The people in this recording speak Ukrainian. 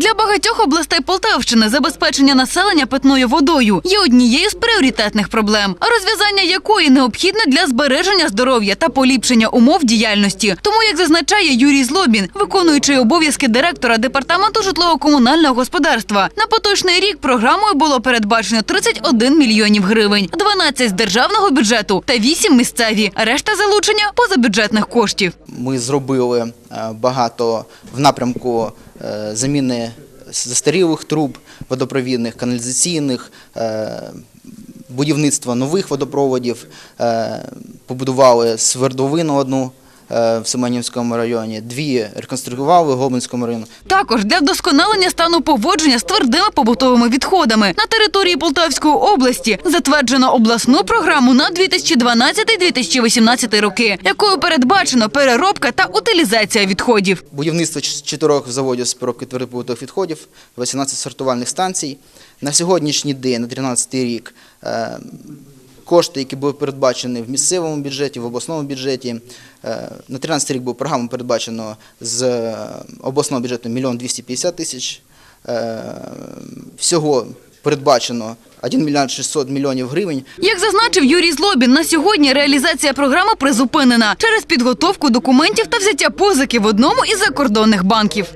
Для багатьох областей Полтавщини забезпечення населення питною водою є однією з пріоритетних проблем, розв'язання якої необхідне для збереження здоров'я та поліпшення умов діяльності. Тому, як зазначає Юрій Злобін, виконуючий обов'язки директора департаменту житлово-комунального господарства, на поточний рік програмою було передбачено 31 мільйонів гривень, 12 з державного бюджету та 8 місцеві. Решта залучення позабюджетних коштів. Ми зробили е, багато в напрямку заміни застарілих труб водопровідних, каналізаційних, е, будівництва нових водопроводів, е, побудували свердловину одну е, в Семенівському районі, дві реконструювали в Гоблинському районі. Також для вдосконалення стану поводження з твердими побутовими відходами на території Полтавської області затверджено обласну програму на 2012-2018 роки, якою передбачено переробка та утилізація відходів. Будівництво чотирьох заводів з переробки твердопобутових відходів, 18 сортувальних станцій. На сьогоднішній день, на 2013 рік, е, кошти, які були передбачені в місцевому бюджеті, в обласному бюджеті. е, На 2013 рік була програма передбачено з е, обласного бюджету 1 мільйон 250 тисяч. Е, Всього передбачено 1 мільярд 600 мільйонів гривень. Як зазначив Юрій Злобін, на сьогодні реалізація програми призупинена через підготовку документів та взяття позики в одному із закордонних банків.